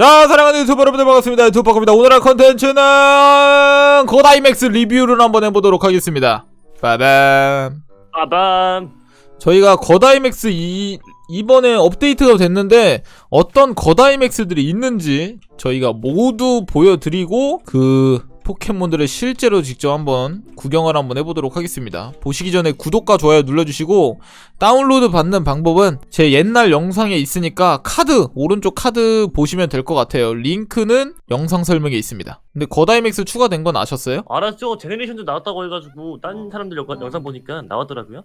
자 사랑하는 유튜버 여러분들 반갑습니다. 유튜버입니다. 오늘의 컨텐츠는 고다이맥스 리뷰를 한번 해보도록 하겠습니다. 빠밤. 빠밤. 저희가 거다이맥스 이, 이번에 업데이트가 됐는데 어떤 거다이맥스들이 있는지 저희가 모두 보여드리고 그 포켓몬들을 실제로 직접 한번 구경을 한번 해보도록 하겠습니다. 보시기 전에 구독과 좋아요 눌러주시고 다운로드 받는 방법은 제 옛날 영상에 있으니까 카드 오른쪽 카드 보시면 될 것 같아요. 링크는 영상 설명에 있습니다. 근데 거다이맥스 추가된 건 아셨어요? 알았죠. 제네레이션도 나왔다고 해가지고 딴 사람들 영, 영상 보니까 나왔더라고요.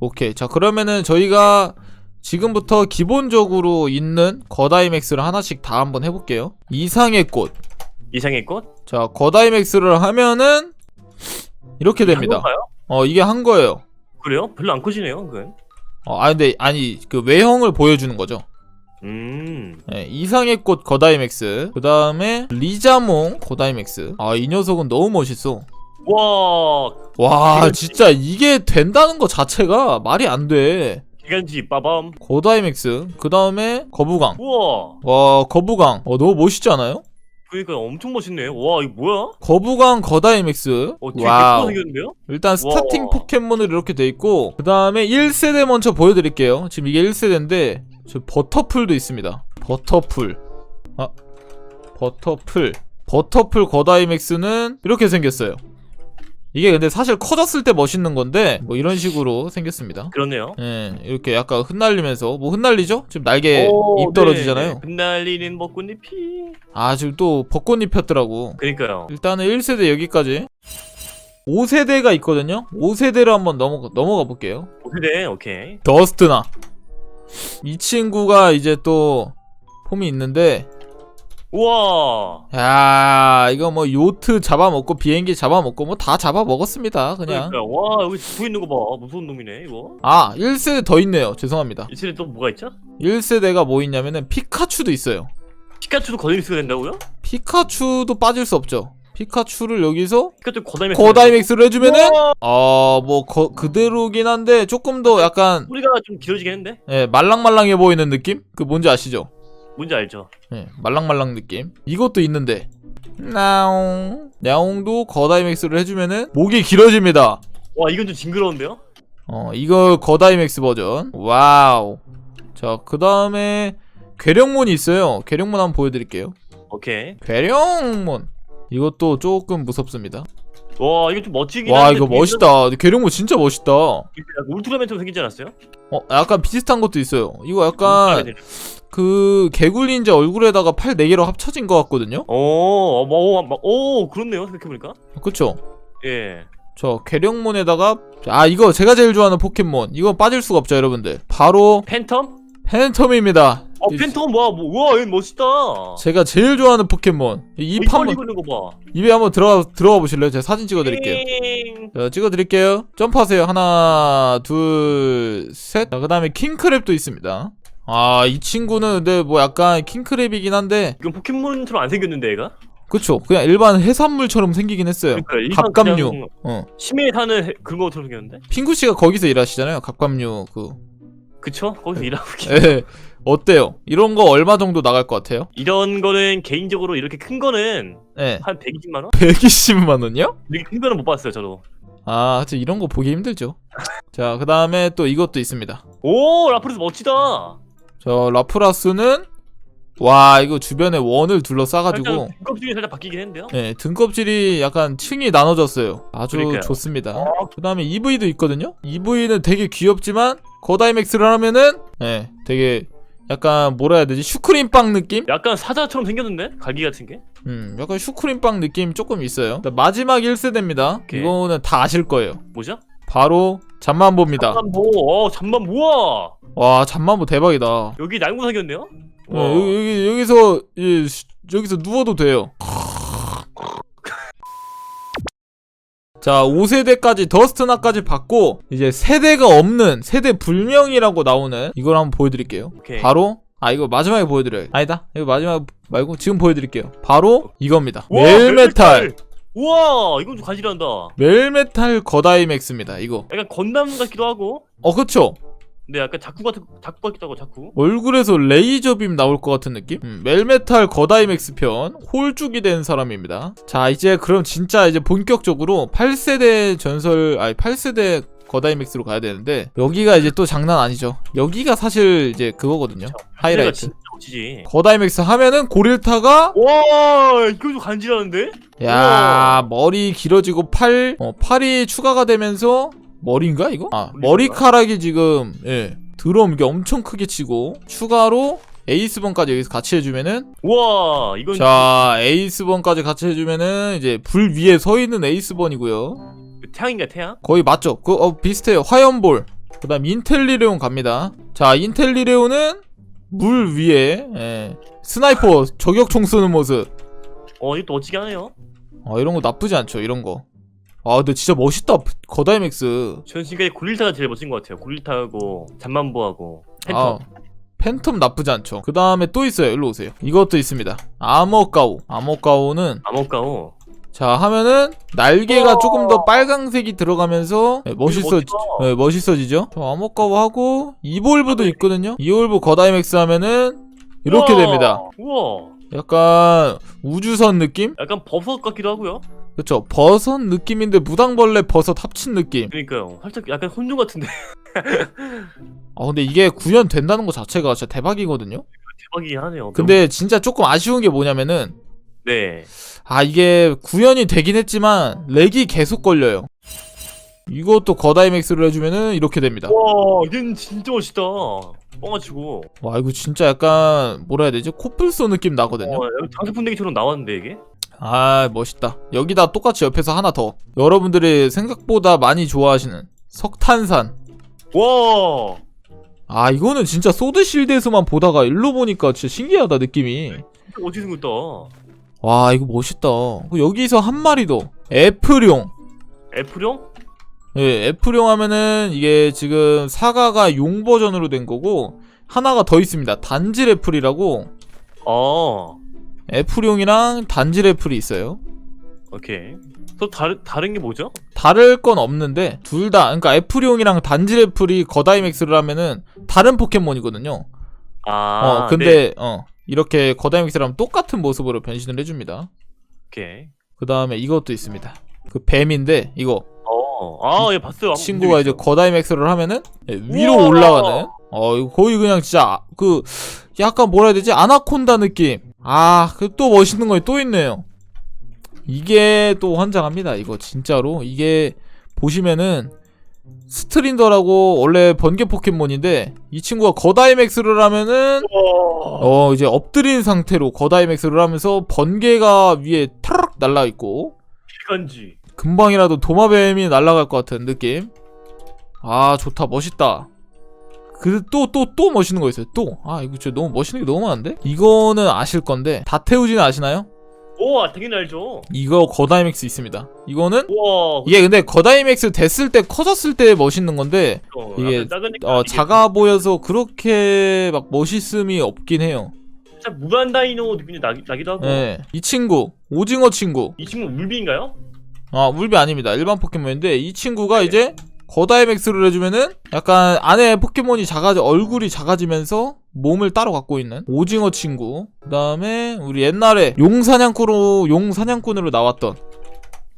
오케이. 자, 그러면은 저희가 지금부터 기본적으로 있는 거다이맥스를 하나씩 다 한번 해볼게요. 이상의 꽃. 이상의 꽃? 자, 거다이맥스를 하면은 이렇게 됩니다. 한? 어, 이게 한 거예요. 그래요? 별로 안 커지네요, 그건. 어, 아, 근데, 아니, 그 외형을 보여주는 거죠. 음. 예, 이상의 꽃 거다이맥스. 그 다음에 리자몽 거다이맥스. 아, 이 녀석은 너무 멋있어. 와, 와, 진짜 이게 된다는 거 자체가 말이 안 돼. 기간지 빠밤. 거다이맥스. 그 다음에 거부강. 우와. 와 거부강 어 너무 멋있지 않아요? 그러니까 엄청 멋있네. 와, 이거 뭐야? 거부강 거다이맥스 어, 되게 예쁘게 생겼는데요? 일단 스타팅 와. 포켓몬으로 이렇게 돼 있고 그 다음에 1세대 먼저 보여드릴게요 지금 이게 1세대인데 저 버터풀도 있습니다 버터풀 아 버터풀 버터풀 거다이맥스는 이렇게 생겼어요 이게 근데 사실 커졌을 때 멋있는 건데 뭐 이런 식으로 생겼습니다 그렇네요. 예 이렇게 약간 흩날리면서 뭐 흩날리죠? 지금 날개 오, 입 떨어지잖아요 네. 흩날리는 벚꽃잎이. 아 지금 또 벚꽃잎 폈더라고 그러니까요. 일단은 1세대 여기까지 5세대가 있거든요 5세대로 한번 넘어가, 넘어가 볼게요 오세대, 오케이. 더스트나 이 친구가 이제 또 폼이 있는데 우와. 야 이거 뭐 요트 잡아먹고 비행기 잡아먹고 뭐 다 잡아먹었습니다 그냥 그러니까 와, 여기 붙어 있는 거 봐. 무서운 놈이네, 이거. 아 1세대 더 있네요 죄송합니다 이 세대 또 뭐가 있죠? 1세대가 뭐 있냐면은 피카츄도 있어요 피카츄도 거대믹스가 된다고요? 피카츄도 빠질 수 없죠 피카츄를 여기서 피카츄 거대믹스. 거다이맥스를 해주면은 어뭐 그대로긴 한데 조금 더 약간 소리가 좀 길어지겠는데? 예, 말랑말랑해 보이는 느낌? 그 뭔지 아시죠? 뭔지 알죠? 예, 말랑말랑 느낌. 이것도 있는데. 나옹. 야옹도 거다이맥스를 해주면은 목이 길어집니다. 와, 이건 좀 징그러운데요? 어, 이거 거다이맥스 버전. 와우. 자, 그 다음에 괴력몬이 있어요. 괴력몬 한번 보여드릴게요. 오케이. 괴력몬. 이것도 조금 무섭습니다. 와 이거 좀 멋지긴 와, 한데 이거 되게 멋있다. 괴력몬 진짜 멋있다. 어, 약간 울트라맨처럼 생기지 않았어요? 약간 비슷한 것도 있어요. 이거 약간 그 개굴린자 얼굴에다가 팔 4개로 합쳐진 것 같거든요? 오, 어, 뭐, 뭐, 오, 그렇네요 생각해보니까 그쵸? 예저 괴력몬에다가 아 이거 제가 제일 좋아하는 포켓몬 이거 빠질 수가 없죠 여러분들 바로 팬텀? 팬텀입니다 어 팬텀 뭐야 뭐, 우와 얘 멋있다. 제가 제일 좋아하는 포켓몬. 입 어, 한번 거봐. 입에 한번 들어가 들어가 보실래요? 제가 사진 찍어드릴게요. 자 찍어드릴게요. 점프하세요. 하나 둘셋. 그 다음에 킹크랩도 있습니다. 아 이 친구는 근데 뭐 약간 킹크랩이긴 한데 이건 포켓몬처럼 안 생겼는데 얘가? 그쵸. 그냥 일반 해산물처럼 생기긴 했어요. 그러니까 일반 갑각류. 그냥 어. 심해에 사는 해- 그런 것처럼 생겼는데? 핑구 씨가 거기서 일하시잖아요. 갑각류 그. 그쵸? 거기서 네. 일하고 계시 예. 어때요? 이런 거 얼마 정도 나갈 것 같아요? 이런 거는 개인적으로 이렇게 큰 거는 예. 한 120만 원? 120만 원이요? 이렇게 큰 거는 못 봤어요 저도 아, 하여튼 이런 거 보기 힘들죠. 자, 그 다음에 또 이것도 있습니다. 오 라프레스 멋지다 저 라프라스는 와, 이거 주변에 원을 둘러싸가지고 살짝 등껍질이 살짝 바뀌긴 했는데요? 예, 등껍질이 약간 층이 나눠졌어요. 아주 그러니까요. 좋습니다. 어, 그 다음에 EV도 있거든요? EV는 되게 귀엽지만 거다이맥스를 하면은 예, 되게 약간 뭐라 해야 되지? 슈크림빵 느낌? 약간 사자처럼 생겼는데? 갈기 같은 게? 음, 약간 슈크림빵 느낌 조금 있어요. 자, 마지막 1세대입니다. 오케이. 이거는 다 아실 거예요. 뭐죠? 바로 잠만보입니다. 잠만보 어 잠만 우와 와, 잠만보 대박이다. 여기 날고 생겼네요? 어, 여기, 여기 여기서 예, 시- 여기서 누워도 돼요. 자, 5세대까지 더스트나까지 받고 이제 세대가 없는 세대 불명이라고 나오는 이걸 한번 보여드릴게요. 오케이. 바로 아 이거 마지막에 보여드려요. 아니다, 이거 마지막 말고 지금 보여드릴게요. 바로 이겁니다. 우와, 멜메탈, 우와 이건 좀 간지난다 멜메탈 거다이맥스입니다. 이거. 약간 건담 같기도 하고 어, 그쵸? 근데 약간 자쿠 같은 자쿠 같기도 하고 자쿠. 얼굴에서 레이저 빔 나올 것 같은 느낌? 음, 멜메탈 거다이맥스 편 홀쭉이 된 사람입니다. 자 이제 그럼 진짜 이제 본격적으로 8세대 전설 아니 8세대 거다이맥스로 가야 되는데 여기가 이제 또 장난 아니죠. 여기가 사실 이제 그거거든요. 얘가 하이라이트. 진짜 멋지지. 거다이맥스 하면은 고릴타가 와 이거 좀 간지나는데? 야 머리 길어지고 팔 어, 팔이 추가가 되면서 머리인가 이거? 아? 머리카락이 지금 예 드럼 이게 엄청 크게 치고 추가로 에이스번까지 여기서 같이 해주면은 와 이건 자 에이스번까지 같이 해주면은 이제 불 위에 서 있는 에이스번이고요 태양인가 태양? 거의 맞죠? 그 어, 비슷해요 화염볼 그 다음 인텔리레온 갑니다 자 인텔리레온은 물 위에 예, 스나이퍼 저격총 쏘는 모습 어 이것도 하네요. 아 이런 거 나쁘지 않죠 이런 거. 아 근데 진짜 멋있다 거다이맥스. 저는 지금까지 고릴타가 제일 멋진 것 같아요. 고릴타하고 잠만보하고 팬텀. 아, 팬텀 나쁘지 않죠. 그 다음에 또 있어요. 일로 오세요. 이것도 있습니다. 아머가오. 아머가오는 아모까오. 자 하면은 날개가. 조금 더 빨강색이 들어가면서 네, 멋있어. 멋지다. 네, 멋있어지죠. 저 아머가오 하고 이볼브도 있거든요. 이볼브 거다이맥스 하면은 이렇게 우와. 됩니다. 우와. 약간 우주선 느낌? 약간 버섯 같기도 하고요. 그쵸. 버섯 느낌인데 무당벌레 버섯 합친 느낌. 그러니까요. 살짝 약간 혼종 같은데 아 근데 이게 구현 된다는 것 자체가 진짜 대박이거든요. 대박이긴 하네요. 근데 진짜 조금 아쉬운 게 뭐냐면은 네. 아 이게 구현이 되긴 했지만 렉이 계속 걸려요. 이것도 거다이맥스를 해주면은 이렇게 됩니다. 와, 얘는 진짜 멋있다. 뻥아치고. 와 이거 진짜 약간 뭐라 해야 되지? 코뿔소 느낌 나거든요. 와, 여기 장수풍뎅이처럼 나왔는데 이게? 아 멋있다. 여기다 똑같이 옆에서 하나 더. 여러분들이 생각보다 많이 좋아하시는 석탄산. 와, 아 이거는 진짜 소드 실드에서만 보다가 일로 보니까 진짜 신기하다 느낌이. 멋지게 생겼다. 와 이거 멋있다. 여기서 한 마리 더. 애플용. 애플형? 예, 애플용 하면은 이게 지금 사과가 용 버전으로 된 거고 하나가 더 있습니다. 단질 애플이라고 어, 애플용이랑 단질 애플이 있어요. 오케이. 또 다른 다른 게 뭐죠? 다를 건 없는데 둘 다 그러니까 애플용이랑 단질 애플이 거다이맥스를 하면은 다른 포켓몬이거든요. 아, 어 근데 어 이렇게 거다이맥스를 하면 똑같은 모습으로 변신을 해줍니다. 네. 오케이. 그 다음에 이것도 있습니다. 그 뱀인데 이거 어, 아, 얘 봤어요. 친구가 본 이제. 거다이맥스를 하면은 예, 위로 우와! 올라가는 어 거의 그냥 진짜 그 약간 뭐라 해야 되지 아나콘다 느낌 아 그 또 멋있는 거 또 있네요 이게 또 환장합니다 이거 진짜로 이게 보시면은 스트린더라고 원래 번개 포켓몬인데 이 친구가 거다이맥스를 하면은. 어 이제 엎드린 상태로 거다이맥스를 하면서 번개가 위에 타락 날라 있고 기간지. 금방이라도 도마뱀이 날아갈 것 같은 느낌. 아 좋다 멋있다. 그또또 또 멋있는 거 있어요. 또 아 이거 진짜 너무 멋있는 게 너무 많은데. 이거는 아실 건데 다테우지는 아시나요? 오, 당연히 알죠. 이거 거다이맥스 있습니다. 이거는 우와. 이게 근데 거다이맥스 됐을 때 커졌을 때 멋있는 건데 어, 이게, 어 작아 보여서 그렇게 막 멋있음이 없긴 해요. 살짝 무한 다이노 느낌이 나, 나기도 하고. 네. 이 친구 오징어 친구 이 친구 물비인가요? 아 울비 아닙니다 일반 포켓몬인데 이 친구가 네. 이제 거다이맥스를 해주면은 약간 안에 포켓몬이 작아져 얼굴이 작아지면서 몸을 따로 갖고 있는 오징어 친구 그 다음에 우리 옛날에 용사냥꾼으로 용사냥꾼으로 나왔던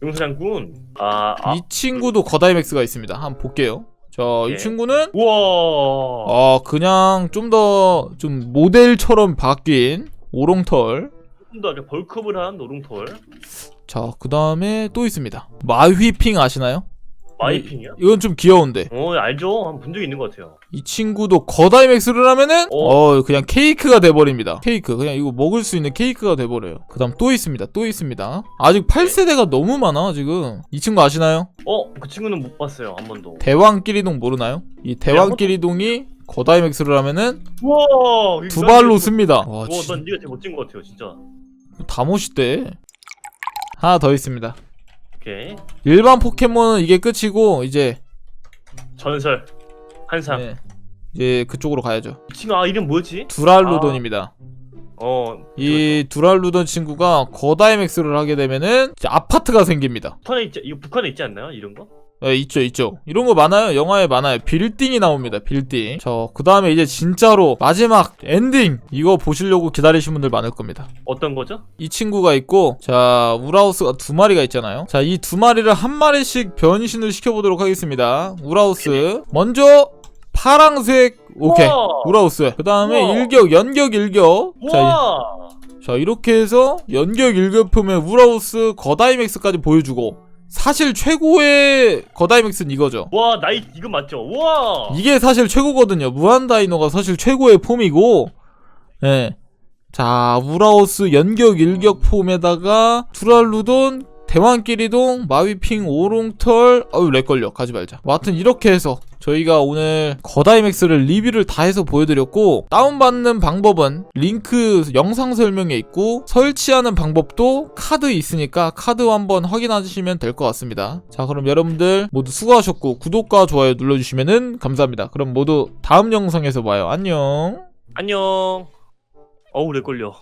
용사장군. 아, 아. 이 친구도 거다이맥스가 있습니다 한번 볼게요 자이 예. 친구는 우와. 어 그냥 좀 더 좀 모델처럼 바뀐 오롱털 조금 더 약간 벌크업을 한 노롱털. 자그 다음에 또 있습니다 마휘핑 아시나요? 마이핑이야? 이건 좀 귀여운데 어, 알죠. 한 본 적이 있는 것 같아요. 이 친구도 거다이맥스를 하면은 어. 어 그냥 케이크가 돼버립니다 케이크 그냥 이거 먹을 수 있는 케이크가 돼버려요 그 다음 또 있습니다 또 있습니다 아직 8세대가 너무 많아 지금 이 친구 아시나요? 어, 그 친구는 못 봤어요. 한 번도. 대왕끼리동 모르나요? 이 대왕끼리동이 거다이맥스를 하면은 우와. 두난 발로 씁니다 와 와, 진짜 난 네가 제일 멋진 것 같아요, 진짜. 다 멋있대 하나 더 있습니다 오케이. 일반 포켓몬은 이게 끝이고 이제 전설. 한상. 네, 이제 그쪽으로 가야죠 이 친구 아 이름 뭐였지? 두랄루돈입니다 어. 이 두랄루돈 친구가 거다이맥스를 하게 되면은 이제 아파트가 생깁니다 북한에 있지 이거 북한에 있지 않나요? 이런 거? 예, 있죠, 있죠. 이런 거 많아요. 영화에 많아요. 빌딩이 나옵니다. 빌딩. 저, 그 다음에 이제 진짜로 마지막 엔딩! 이거 보시려고 기다리신 분들 많을 겁니다. 어떤 거죠? 이 친구가 있고, 자, 우라우스가 두 마리가 있잖아요. 자, 이 두 마리를 한 마리씩 변신을 시켜보도록 하겠습니다. 우라우스. 먼저, 파랑색, 오케이. 우와! 우라우스. 그 다음에 우와. 일격, 연격 일격. 자, 이-! 자 이렇게 해서 연격 일격품의 우라우스 거다이맥스까지 보여주고 사실 최고의 거다이맥스는 이거죠 와, 나이 이거 맞죠? 우와! 이게 사실 최고거든요 무한다이노가 사실 최고의 폼이고 예. 자 우라우스 연격 일격 폼에다가 두랄루돈 대왕끼리동 마위핑 오롱털 어유 렉걸려. 가지 말자. 뭐 하여튼 이렇게 해서 저희가 오늘 거다이맥스를 리뷰를 다 해서 보여드렸고 다운받는 방법은 링크 영상 설명에 있고 설치하는 방법도 카드 있으니까 카드 한번 확인하시면 될 것 같습니다. 자 그럼 여러분들 모두 수고하셨고 구독과 좋아요 눌러주시면 감사합니다. 그럼 모두 다음 영상에서 봐요. 안녕. 안녕. 어우, 렉 걸려.